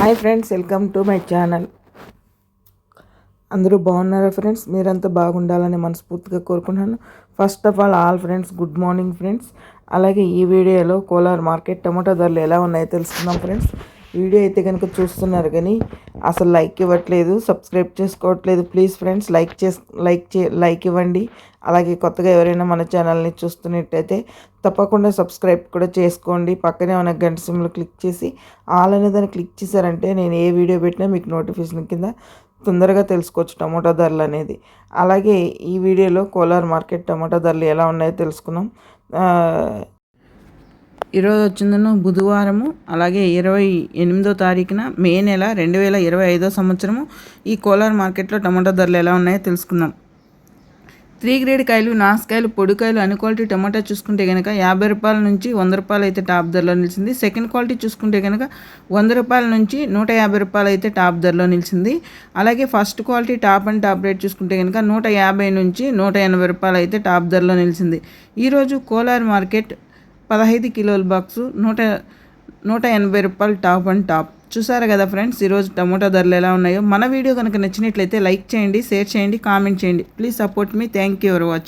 Hi friends welcome to my channel. అందరూ బాగున్నారా friends? మీరంతా బాగుండాలని మనస్ఫూర్తిగా కోరుకుంటున్నాను. First of all all friends good morning friends అలాగే ఈ వీడియోలో కోలార్ మార్కెట్ టమాటో ధరలు ఎలా ఉన్నాయో తెలుసుకుందాం ఫ్రెండ్స్. వీడియో అయితే కనుక చూస్తున్నారు కానీ అసలు లైక్ ఇవ్వట్లేదు సబ్స్క్రైబ్ చేసుకోవట్లేదు. ప్లీజ్ ఫ్రెండ్స్ లైక్ చేస్ లైక్ చే లైక్ ఇవ్వండి. అలాగే కొత్తగా ఎవరైనా మన ఛానల్ని చూస్తున్నట్టయితే తప్పకుండా సబ్స్క్రైబ్ కూడా చేసుకోండి. పక్కనే ఉన్న గంట సిమ్లో క్లిక్ చేసి ఆల్ అనే దాన్ని క్లిక్ చేశారంటే నేను ఏ వీడియో పెట్టినా మీకు నోటిఫికేషన్ కింద తొందరగా తెలుసుకోవచ్చు టమాటా ధరలు అనేది. అలాగే ఈ వీడియోలో కోలార్ మార్కెట్ టమాటా ధరలు ఎలా ఉన్నాయో తెలుసుకున్నాం. ఈరోజు వచ్చిందను బుధవారము అలాగే ఇరవై ఎనిమిదో తారీఖున మే నెల రెండు వేల ఇరవై ఐదో సంవత్సరము ఈ కోలార్ మార్కెట్లో టమాటా ధరలు ఎలా ఉన్నాయో తెలుసుకుందాం. త్రీ గ్రేడ్ కాయలు నాసుకాయలు పొడికాయలు అన్ని క్వాలిటీ టమాటా చూసుకుంటే కనుక యాభై రూపాయల నుంచి వంద రూపాయలు అయితే టాప్ ధరలో నిలిచింది. సెకండ్ క్వాలిటీ చూసుకుంటే కనుక వంద రూపాయల నుంచి నూట యాభై రూపాయలు అయితే టాప్ ధరలో నిలిచింది. అలాగే first quality top and top rate చూసుకుంటే కనుక నూట యాభై నుంచి నూట ఎనభై రూపాయలు అయితే టాప్ ధరలో నిలిచింది. ఈరోజు కోలార్ మార్కెట్ పదహైదు కిలోల బాక్సు నూట నూట ఎనభై రూపాయలు టాప్ అండ్ టాప్. చూసారు కదా ఫ్రెండ్స్ ఈరోజు టమోటా ధరలు ఎలా ఉన్నాయో. మన వీడియో కనుక నచ్చినట్లయితే లైక్ చేయండి షేర్ చేయండి కామెంట్ చేయండి. Please support me. Thank you for watching.